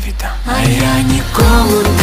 не віддам. А я нікому не